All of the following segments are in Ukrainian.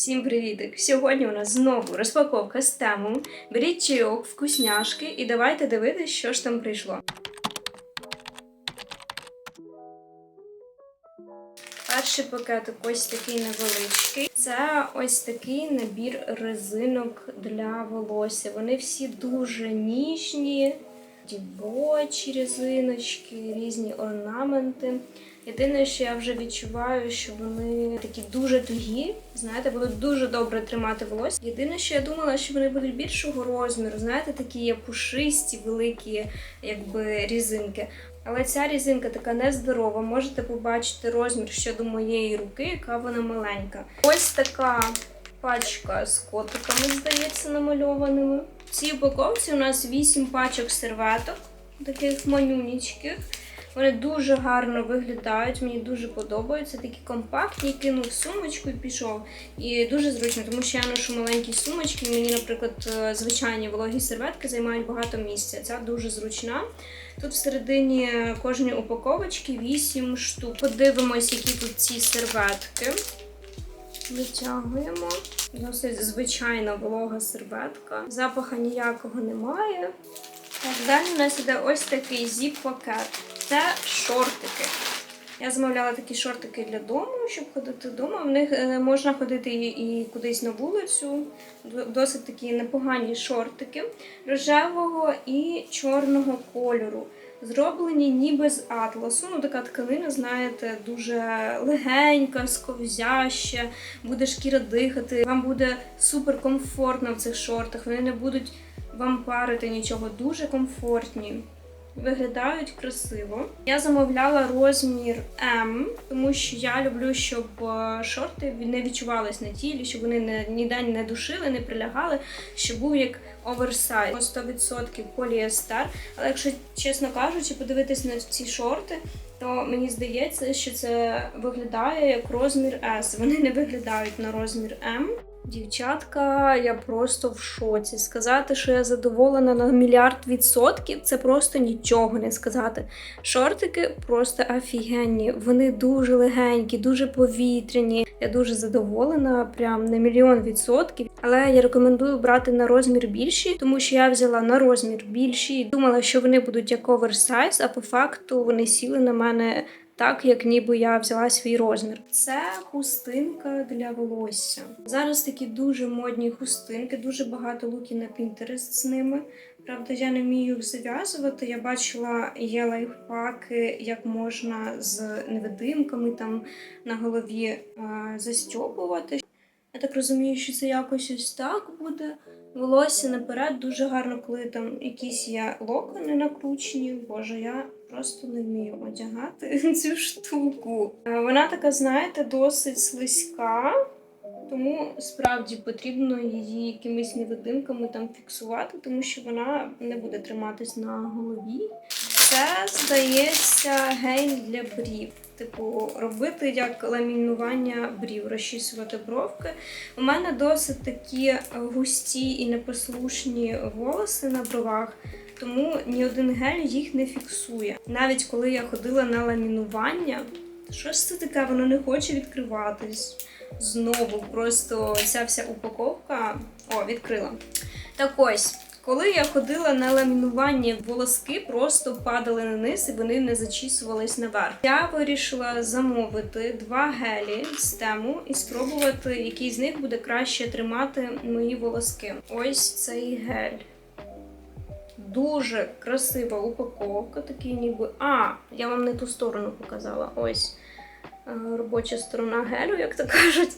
Всім привітик! Сьогодні у нас знову розпаковка з тему. Беріть чайок, вкусняшки і давайте дивитись, що ж там прийшло. Перший пакетик ось такий невеличкий. Це ось такий набір резинок для волосся. Вони всі дуже ніжні, дівочі резиночки, різні орнаменти. Єдине, що я вже відчуваю, що вони такі дуже тугі, знаєте, будуть дуже добре тримати волосся. Єдине, що я думала, що вони будуть більшого розміру, знаєте, такі пушисті, великі, якби різинки. Але ця різинка така нездорова. Можете побачити розмір щодо моєї руки, яка вона маленька. Ось така пачка з котиками, здається, намальованими. В цій упаковці у нас 8 пачок серветок, таких манюнічких. Вони дуже гарно виглядають, мені дуже подобаються. Такі компактні, кинув сумочку і пішов. І дуже зручно, тому що я ношу маленькі сумочки. Мені, наприклад, е, звичайні вологі серветки займають багато місця. Ця дуже зручна. Тут всередині кожної упаковочки 8 штук. Подивимось, які тут ці серветки. Витягуємо. Досить звичайна волога серветка. Запаха ніякого немає. Так, далі у нас іде ось такий зіп-пакет. Це шортики. Я замовляла такі шортики для дому, щоб ходити вдома. В них е, можна ходити і, кудись на вулицю. Досить такі непогані шортики рожевого і чорного кольору. Зроблені ніби з атласу. Ну, така тканина, знаєте, дуже легенька, сковзяща, буде шкіра дихати. Вам буде супер комфортно в цих шортах. Вони не будуть вам парити нічого, дуже комфортні. Виглядають красиво. Я замовляла розмір М, тому що я люблю, щоб е, шорти не відчувались на тілі, щоб вони не, ніде не душили, не прилягали, щоб був як оверсайз. 100% поліестер. Але якщо чесно кажучи, подивитись на ці шорти, то мені здається, що це виглядає як розмір S. Вони не виглядають на розмір М. Дівчатка, я просто в шоці. Сказати, що я задоволена на мільярд відсотків, це просто нічого не сказати. Шортики просто офігенні. Вони дуже легенькі, дуже повітряні. Я дуже задоволена, прям на мільйон відсотків. Але я рекомендую брати на розмір більші, тому що я взяла на розмір більші думала, що вони будуть як оверсайз, а по факту вони сіли на мене так, як ніби я взяла свій розмір. Це хустинка для волосся. Зараз такі дуже модні хустинки, дуже багато луків на Pinterest з ними. Правда, я не вмію їх зав'язувати. Я бачила є лайфхаки, як можна з невидимками там на голові е, застьопувати. Я так розумію, що це якось ось так буде. Волосся наперед дуже гарно, коли там якісь є локони накручені. Боже, я просто не вмію одягати цю штуку. Е, Вона така, знаєте, досить слизька, тому справді потрібно її якимись невидимками там фіксувати, тому що вона не буде триматись на голові. Це здається гель для брів. Типу, робити як ламінування брів, розчісувати бровки. У мене досить такі густі і непослушні волоси на бровах, тому ні один гель їх не фіксує. Навіть коли я ходила на ламінування, що ж це таке, воно не хоче відкриватись. Знову просто ця вся упаковка. О, відкрила. Так ось. Коли я ходила на ламінування, волоски просто падали на низ і вони не зачісувались наверх. Я вирішила замовити два гелі з тему і спробувати, який з них буде краще тримати мої волоски. Ось цей гель. Дуже красива упаковка, такий ніби. А, я вам не ту сторону показала. Ось е, робоча сторона гелю, як то кажуть.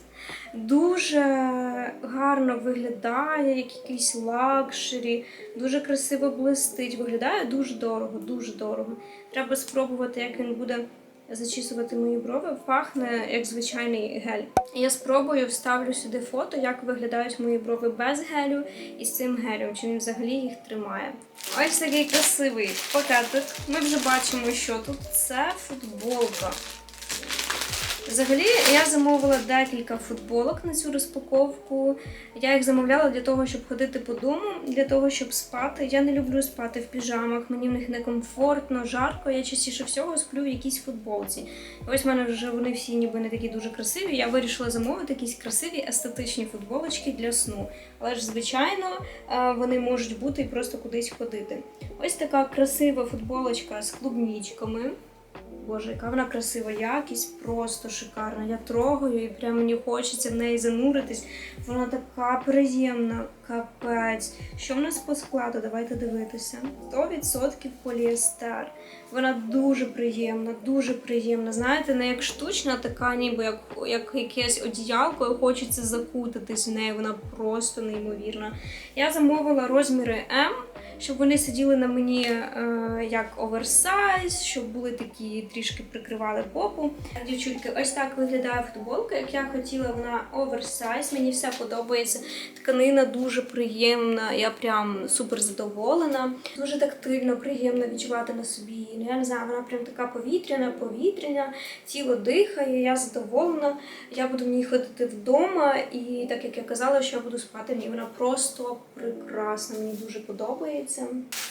Дуже гарно виглядає, як якийсь лакшері, дуже красиво блистить. Виглядає дуже дорого, дуже дорого. Треба спробувати, як він буде зачісувати мої брови. Пахне як звичайний гель. Я спробую вставлю сюди фото, як виглядають мої брови без гелю і з цим гелем, чи він взагалі їх тримає. Ось такий красивий пакетик. Ми вже бачимо, що тут це футболка Взагалі, я замовила декілька футболок на цю розпаковку. Я їх замовляла для того, щоб ходити по дому, для того, щоб спати. Я не люблю спати в піжамах, мені в них некомфортно, жарко. Я частіше всього сплю в якійсь футболці. Ось в мене вже вони всі ніби не такі дуже красиві. Я вирішила замовити якісь красиві естетичні футболочки для сну. Але ж, звичайно, е, вони можуть бути і просто кудись ходити. Ось така красива футболочка з клубнічками. Боже, яка вона красива, якість просто шикарна. Я трогаю і прямо мені хочеться в неї зануритись. Вона така приємна, капець. Що в нас по складу? Давайте дивитися. 100% поліестер. Вона дуже приємна, дуже приємна. Знаєте, не як штучна, така ніби як, як якесь одіялко, і хочеться закутатись в неї. Вона просто неймовірна. Я замовила розміри М щоб вони сиділи на мені е, як оверсайз, щоб були такі трішки прикривали попу. Дівчутки, ось так виглядає футболка. Як я хотіла, вона оверсайз. Мені все подобається. Тканина дуже приємна, я прям супер задоволена. Дуже тактильно, приємно відчувати на собі. Ну я не знаю, вона прям така повітряна, повітряна, тіло дихає, я задоволена. Я буду в ній ходити вдома, і так як я казала, що я буду спати ній, вона просто прекрасна. Мені дуже подобається.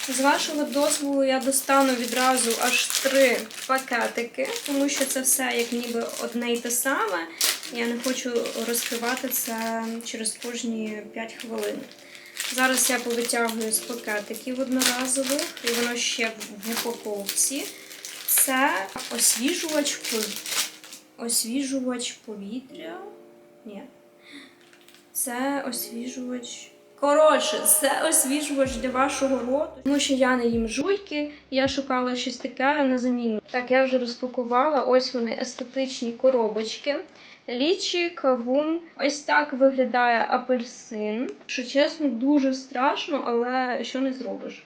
З вашого дозволу я достану відразу аж три пакетики, тому що це все як ніби одне й те саме. Я не хочу розкривати це через кожні 5 хвилин. Зараз я повитягую з пакетиків одноразових, і воно ще в упаковці. Це освіжувач, освіжувач повітря. Ні. Це освіжувач. Коротше, це освіжувач для вашого роту. Тому що я не їм жуйки, я шукала щось таке на заміну. Так, я вже розпакувала. Ось вони естетичні коробочки. Лічі, кавун. Ось так виглядає апельсин. Що чесно, дуже страшно, але що не зробиш.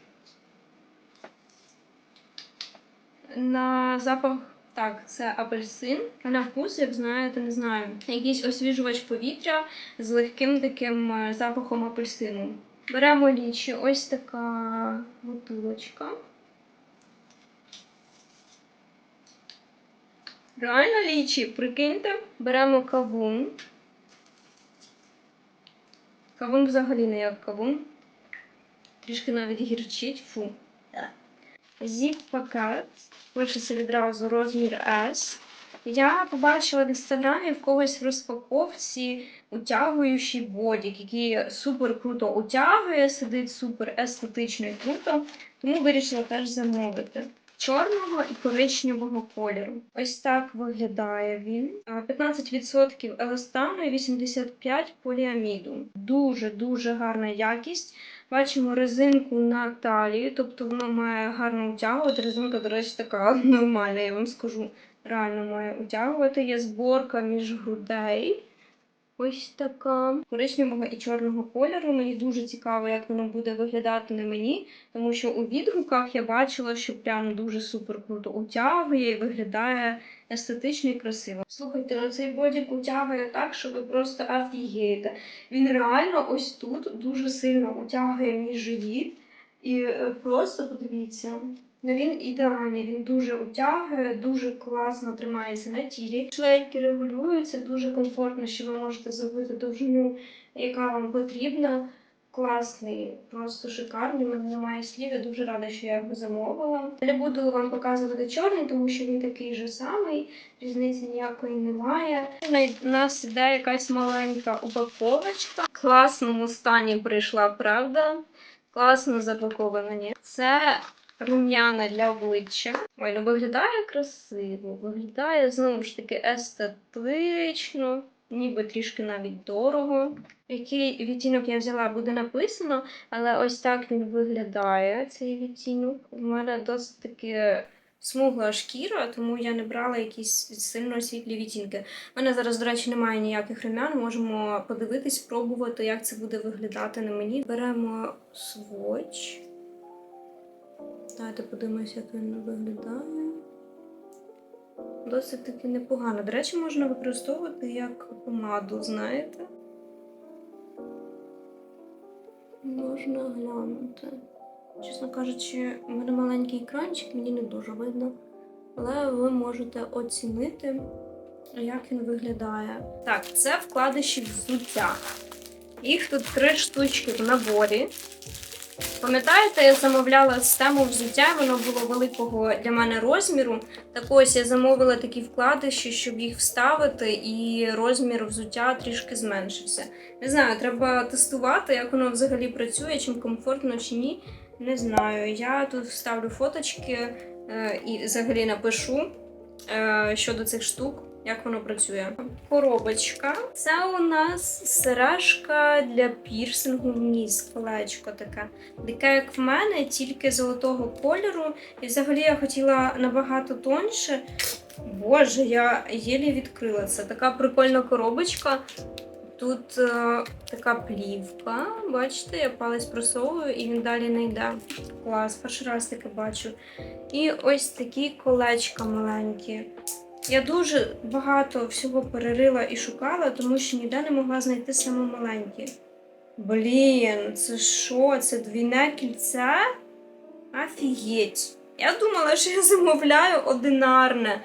На запах. Так, це апельсин. На вкус, як знаєте, не знаю. Якийсь освіжувач повітря з легким таким е, запахом апельсину. Беремо лічі, ось така бутилочка. Реально лічі, прикиньте, беремо кавун. Кавун взагалі не як кавун. Трішки навіть гірчить. Фу. Зіп-пакет. Пишеться відразу розмір S. Я побачила в інстаграмі в когось в розпаковці утягуючий бодік, який супер круто утягує, сидить супер естетично і круто, тому вирішила теж замовити. Чорного і коричневого кольору. Ось так виглядає він. 15% еластану і 85% поліаміду. Дуже дуже гарна якість. Бачимо резинку на талії, тобто воно має гарно утягувати. Резинка, до речі, така нормальна, я вам скажу. Реально має утягувати. Є зборка між грудей. Ось така коричневого і чорного кольору. Мені дуже цікаво, як воно буде виглядати на мені, тому що у відгуках я бачила, що прям дуже супер круто утягує і виглядає естетично і красиво. Слухайте, ну цей бодік утягує так, що ви просто офігієте. Він реально ось тут дуже сильно утягує мій живіт. І е, просто подивіться. Ну він ідеальний, він дуже утягує, дуже класно тримається на тілі. Шлейки регулюються, дуже комфортно, що ви можете зробити довжину, яка вам потрібна. Класний, просто шикарний. У мене немає слів. Я дуже рада, що я його замовила. Не буду вам показувати чорний, тому що він такий же самий, різниці ніякої немає. У нас іде якась маленька упаковочка. В класному стані прийшла, правда? Класно запакована. ні? Це рум'яна для обличчя. Ой, ну виглядає красиво, виглядає знову ж таки естетично, ніби трішки навіть дорого. Який відтінок я взяла, буде написано, але ось так він виглядає, цей відтінок. У мене досить таки смугла шкіра, тому я не брала якісь сильно світлі відтінки. У мене зараз, до речі, немає ніяких румян. Можемо подивитись, спробувати, як це буде виглядати на мені. Беремо сводч. Давайте подивимося, як він виглядає. Досить таки непогано. До речі, можна використовувати як помаду, знаєте? Можна глянути. Чесно кажучи, у мене маленький екранчик, мені не дуже видно. Але ви можете оцінити. Як він виглядає? Так, це вкладиші взуття. Їх тут три штучки в наборі. Пам'ятаєте, я замовляла систему взуття, воно було великого для мене розміру. Так ось я замовила такі вкладиші, щоб їх вставити, і розмір взуття трішки зменшився. Не знаю, треба тестувати, як воно взагалі працює, чим комфортно чи ні. Не знаю. Я тут вставлю фоточки е, і взагалі напишу е, щодо цих штук. Як воно працює? Коробочка. Це у нас сережка для пірсингу вниз, колечко таке. Таке, як в мене, тільки золотого кольору. І взагалі я хотіла набагато тоньше. Боже, я єлі відкрила це. Така прикольна коробочка. Тут е, така плівка. Бачите, я палець просовую і він далі не йде. Клас, перший раз таке бачу. І ось такі колечка маленькі. Я дуже багато всього перерила і шукала, тому що ніде не могла знайти саме маленькі. Блін, це що? Це двійне кільце? Офігеть. Я думала, що я замовляю одинарне.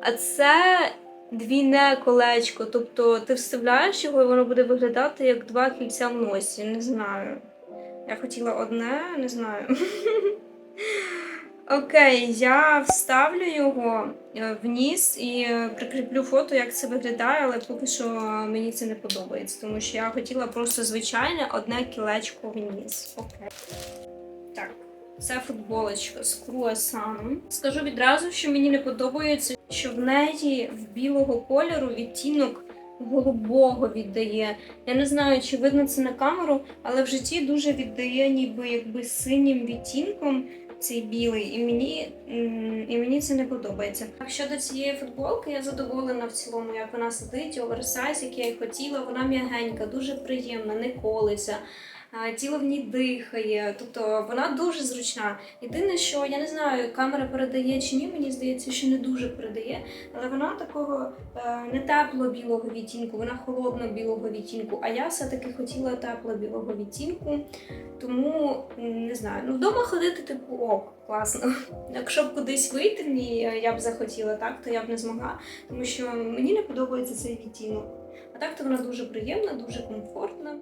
А це двійне колечко. Тобто ти вставляєш його і воно буде виглядати як два кільця в носі. Не знаю. Я хотіла одне, не знаю. Окей, я вставлю його е, в ніс і прикріплю фото, як це виглядає, але поки що мені це не подобається, тому що я хотіла просто звичайне одне кілечко в ніс. Окей. Так, це футболочка з круасаном. Скажу відразу, що мені не подобається, що в неї в білого кольору відтінок голубого віддає. Я не знаю, чи видно це на камеру, але в житті дуже віддає ніби якби синім відтінком цей білий, і мені, і мені це не подобається. А щодо цієї футболки, я задоволена в цілому, як вона сидить, оверсайз, як я і хотіла. Вона м'ягенька, дуже приємна, не колиться. А, Тіло в ній дихає, тобто вона дуже зручна. Єдине, що я не знаю, камера передає чи ні, мені здається, що не дуже передає, але вона такого е, не тепло білого відтінку, вона холодно білого відтінку. А я все-таки хотіла тепло білого відтінку. Тому не знаю, ну вдома ходити, типу, ок, класно. Якщо б кудись вийти, в ній, е, я б захотіла, так, то я б не змогла, тому що мені не подобається цей відтінок. А так то вона дуже приємна, дуже комфортна.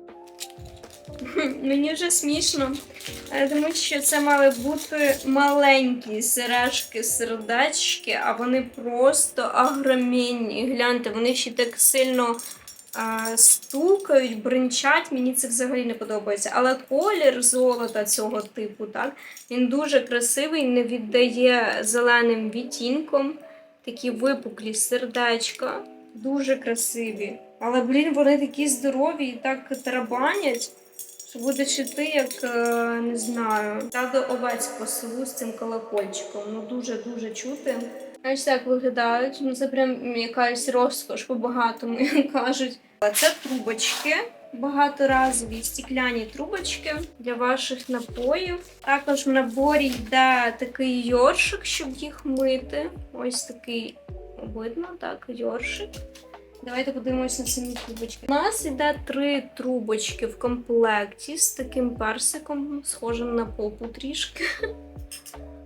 Мені вже смішно, тому що це мали бути маленькі сережки, сердечки, а вони просто агромінні. Гляньте, вони ще так сильно а, стукають, бринчать. Мені це взагалі не подобається. Але колір золота цього типу, так, він дуже красивий, не віддає зеленим відтінком. Такі випуклі сердечка, дуже красиві. Але, блін, вони такі здорові і так тарабанять. Що буде чути, як е, не знаю, до овець по селу з цим колокольчиком. Ну дуже-дуже чути. Ось так виглядають. Ну це прям якась розкош по-багатому, як кажуть. А Це трубочки. Багаторазові стікляні трубочки для ваших напоїв. Також в наборі йде такий йоршик, щоб їх мити. Ось такий видно, так, йоршик. Давайте подивимося на самі трубочки. У нас йде три трубочки в комплекті з таким персиком, схожим на попу трішки.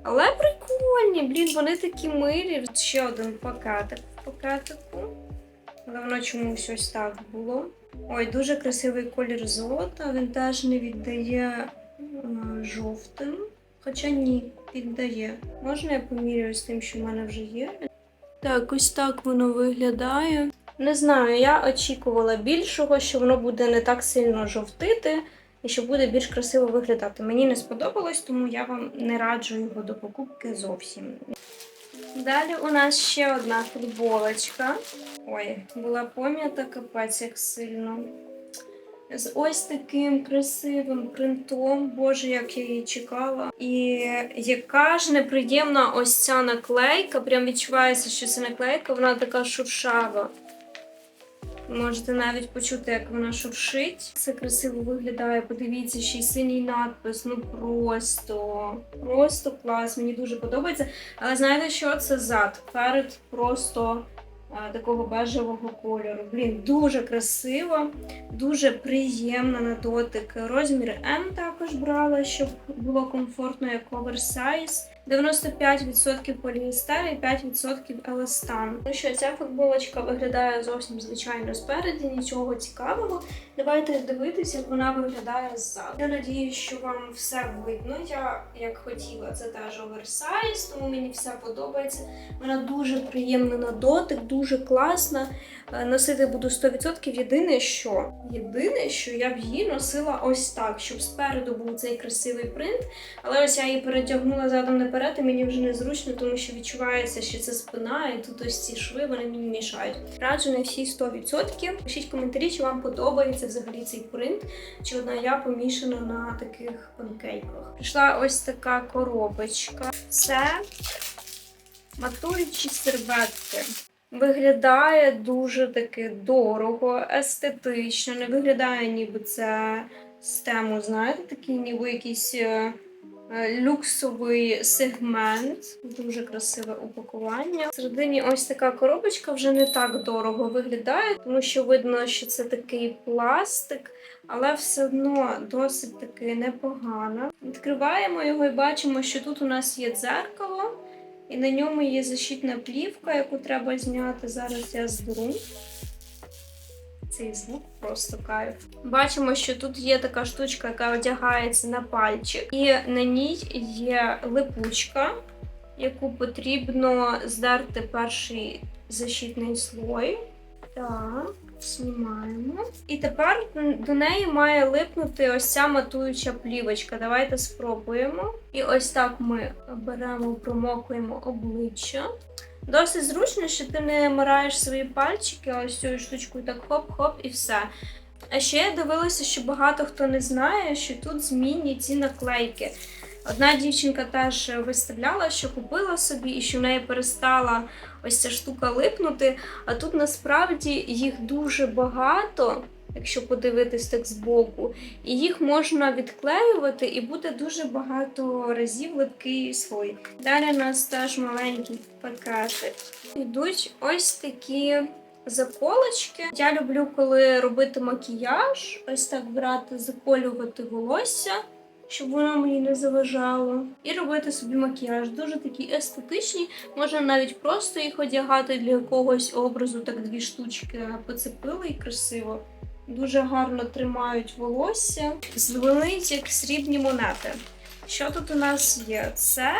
Але прикольні, блін, вони такі милі. Ще один пакетик в пакетику. Воно чомусь ось так було. Ой, дуже красивий колір золота. Він теж не віддає е, жовтим. Хоча ні, віддає. Можна я поміряю з тим, що в мене вже є? Так, ось так воно виглядає. Не знаю, я очікувала більшого, що воно буде не так сильно жовтити і що буде більш красиво виглядати. Мені не сподобалось, тому я вам не раджу його до покупки зовсім. Далі у нас ще одна футболочка. Ой, була пом'ята капець як сильно. З ось таким красивим принтом, боже, як я її чекала. І яка ж неприємна ось ця наклейка. Прям відчувається, що це наклейка, вона така шуршава. Можете навіть почути, як вона шуршить. Це красиво виглядає. Подивіться, ще й синій надпис. Ну просто, просто клас. Мені дуже подобається. Але знаєте, що це зад? Перед просто такого бежевого кольору. Блін, дуже красиво, дуже приємно на дотик. Розмір М також брала, щоб було комфортно як оверсайз. 95% поліестер і 5% еластан. Ну що, ця футболочка виглядає зовсім звичайно спереді, нічого цікавого. Давайте дивитися, як вона виглядає ззаду. Я надію, що вам все видно. Я як хотіла, це теж оверсайз, тому мені все подобається. Вона дуже приємна на дотик, дуже класна. Е, Носити буду 100%. Єдине, що єдине, що я б її носила ось так, щоб спереду був цей красивий принт. Але ось я її перетягнула задом наперед, і мені вже незручно, тому що відчувається, що це спина, і тут ось ці шви вони мені мішають. Раджу не всі 100%. Пишіть коментарі, чи вам подобається взагалі цей принт, чи одна я помішана на таких панкейках. Прийшла ось така коробочка. Це матуючі серветки. Виглядає дуже таки дорого, естетично. Не виглядає, ніби це з знаєте, такий ніби якийсь е, люксовий сегмент. Дуже красиве упакування. Всередині ось така коробочка вже не так дорого виглядає, тому що видно, що це такий пластик. Але все одно досить таки непогано. Відкриваємо його і бачимо, що тут у нас є дзеркало, і на ньому є защитна плівка, яку треба зняти. Зараз я зберу. Цей звук просто кайф. Бачимо, що тут є така штучка, яка одягається на пальчик, і на ній є липучка, яку потрібно здерти перший защитний слой. Так, знімаємо. І тепер до неї має липнути ось ця матуюча плівочка. Давайте спробуємо. І ось так ми беремо, промокуємо обличчя. Досить зручно, що ти не мираєш свої пальчики, ось цією штучкою так хоп-хоп і все. А ще я дивилася, що багато хто не знає, що тут змінні ці наклейки. Одна дівчинка теж виставляла, що купила собі, і що в неї перестала ось ця штука липнути. А тут насправді їх дуже багато, якщо подивитись так збоку, і їх можна відклеювати, і буде дуже багато разів липкий слой. Далі у нас теж маленький пакетик. Йдуть ось такі. Заколочки. Я люблю, коли робити макіяж, ось так брати, заколювати волосся, щоб воно мені не заважало. І робити собі макіяж. Дуже такі естетичні. Можна навіть просто їх одягати для якогось образу, так дві штучки поцепили і красиво. Дуже гарно тримають волосся. Звелить як срібні монети. Що тут у нас є? Це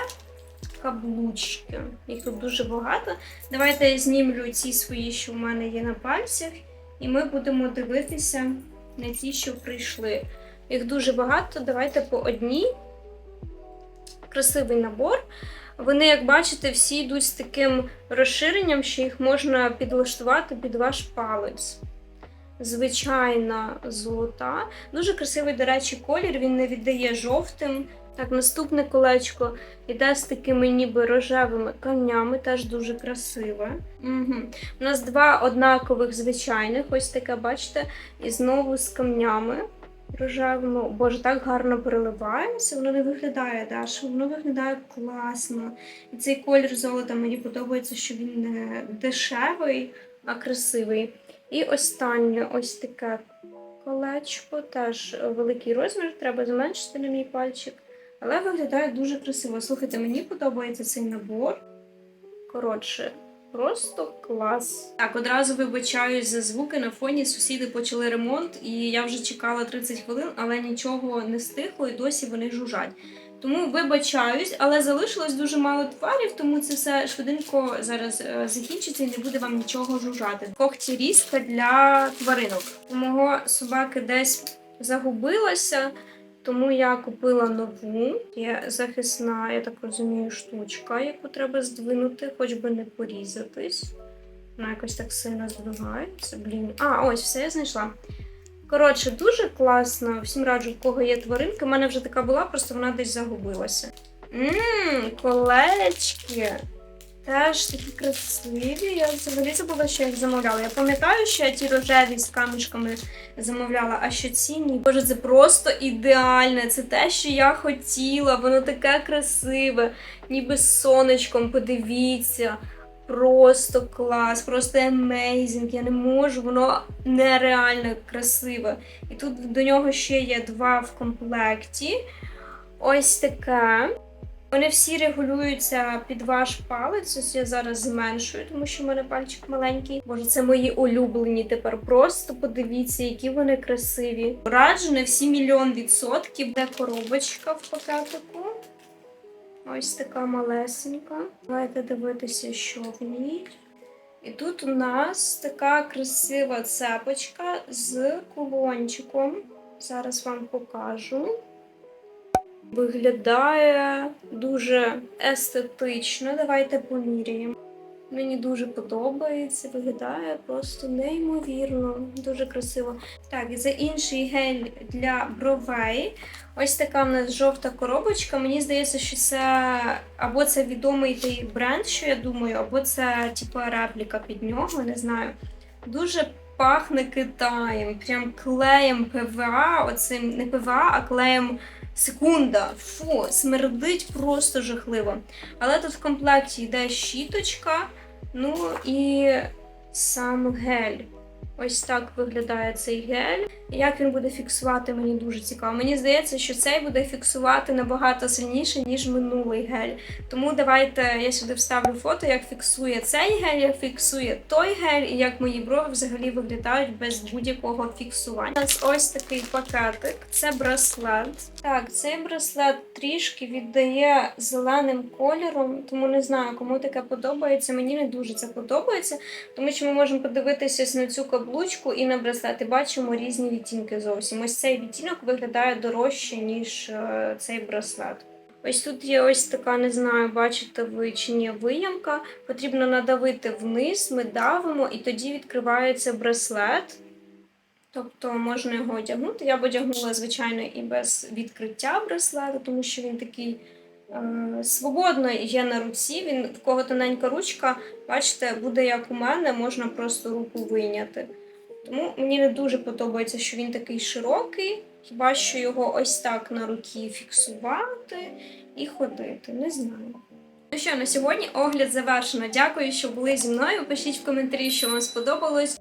каблучки. Їх тут дуже багато. Давайте я знімлю ці свої, що в мене є на пальцях, і ми будемо дивитися на ті, що прийшли. Їх дуже багато. Давайте по одній. Красивий набор. Вони, як бачите, всі йдуть з таким розширенням, що їх можна підлаштувати під ваш палець. Звичайна золота. Дуже красивий, до речі, колір, він не віддає жовтим. Так, наступне колечко йде з такими ніби рожевими камнями, теж дуже красиве. Угу. У нас два однакових звичайних, ось таке, бачите, і знову з камнями рожевими. Боже, так гарно переливається, воно не виглядає Даша, воно виглядає класно. І цей колір золота мені подобається, що він не дешевий, а красивий. І останнє ось таке колечко, теж великий розмір, треба зменшити на мій пальчик. Але виглядає дуже красиво. Слухайте, мені подобається цей набор. Коротше, просто клас. Так, одразу вибачаюсь за звуки на фоні. Сусіди почали ремонт, і я вже чекала 30 хвилин, але нічого не стихло, і досі вони жужжать. Тому вибачаюсь, але залишилось дуже мало тварів, тому це все швиденько зараз е, закінчиться і не буде вам нічого жужжати. Когті різка для тваринок. У мого собаки десь загубилася. Тому я купила нову. Є захисна, я так розумію, штучка, яку треба здвинути, хоч би не порізатись. Вона якось так сильно здвигається. Блін. А, ось, все я знайшла. Коротше, дуже класно. Всім раджу, в кого є тваринки. У мене вже така була, просто вона десь загубилася. Ммм, колечки. Теж такі красиві. Я взагалі забула, що я їх замовляла. Я пам'ятаю, що я ті рожеві з камішками замовляла, а що ці ні. Боже, це просто ідеальне. Це те, що я хотіла. Воно таке красиве, ніби з сонечком. Подивіться. Просто клас, просто amazing. Я не можу, воно нереально красиве. І тут до нього ще є два в комплекті. Ось таке. Вони всі регулюються під ваш палець. Ось я зараз зменшую, тому що в мене пальчик маленький. Боже, це мої улюблені тепер. Просто подивіться, які вони красиві. Раджу на всі мільйон відсотків. Де коробочка в пакетику. Ось така малесенька. Давайте дивитися, що в ній. І тут у нас така красива цепочка з кулончиком. Зараз вам покажу. Виглядає дуже естетично. Давайте поміряємо. Мені дуже подобається, виглядає просто неймовірно, дуже красиво. Так, і за інший гель для бровей. Ось така в нас жовта коробочка. Мені здається, що це або це відомий той бренд, що я думаю, або це типа репліка під нього, не знаю. Дуже пахне Китаєм, прям клеєм ПВА, оцим не ПВА, а клеєм секунда. Фу, смердить просто жахливо. Але тут в комплекті йде щіточка, ну і сам гель. Ось так виглядає цей гель. Як він буде фіксувати, мені дуже цікаво. Мені здається, що цей буде фіксувати набагато сильніше, ніж минулий гель. Тому давайте я сюди вставлю фото, як фіксує цей гель, як фіксує той гель, і як мої брови взагалі виглядають без будь-якого фіксування. У нас ось такий пакетик. Це браслет. Так, цей браслет трішки віддає зеленим кольором, тому не знаю, кому таке подобається. Мені не дуже це подобається, тому що ми можемо подивитися на цю каблучку і на браслет, і бачимо різні відтінки зовсім. Ось цей відтінок виглядає дорожче, ніж е, цей браслет. Ось тут є ось така, не знаю, бачите ви чи ні, виямка. Потрібно надавити вниз, ми давимо, і тоді відкривається браслет. Тобто можна його одягнути. Я б одягнула, звичайно, і без відкриття браслету, тому що він такий е, свободно є на руці. Він в кого тоненька ручка, бачите, буде як у мене, можна просто руку вийняти. Тому мені не дуже подобається, що він такий широкий. Хіба що його ось так на руки фіксувати і ходити. Не знаю. Ну що, на сьогодні огляд завершено. Дякую, що були зі мною. Пишіть в коментарі, що вам сподобалось.